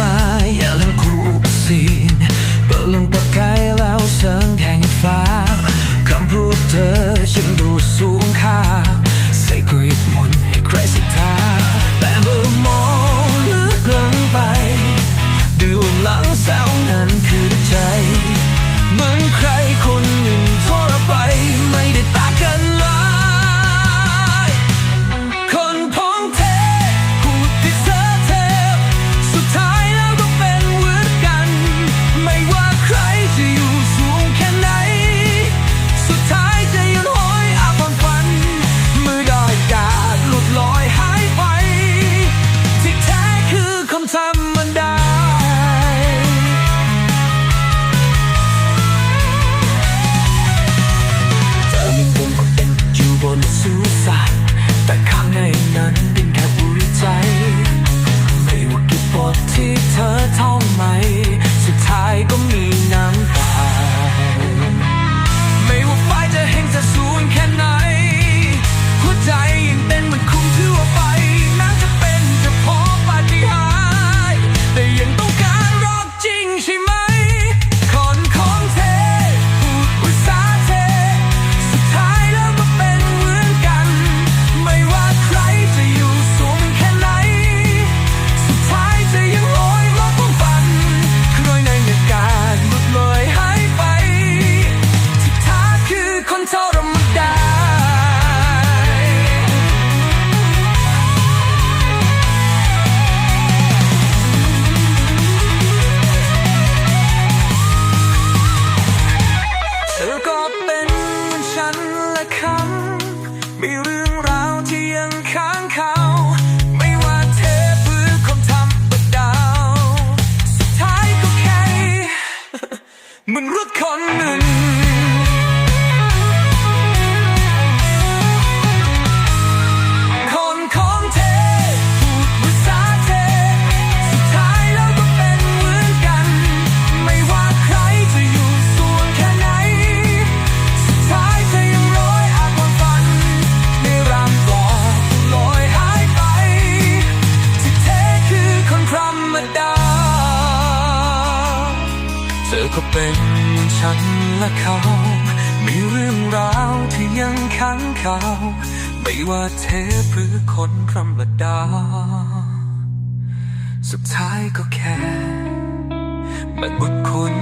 มาอย่าลืมคู่สีนเปิดลมปากกายแล้วเสีงแห่งฟ้าคำพูดเธอฉันดูสูงค่าใส่กรีดมนให้ใครสิทธาแต่เมื่อมอง เธอก็เป็นฉันและเขา มีเรื่องราวที่ยังค้างขาไม่ว่าเทพหรือคนธรรมดา สุดท้ายก็แค่ มันบุดคุณ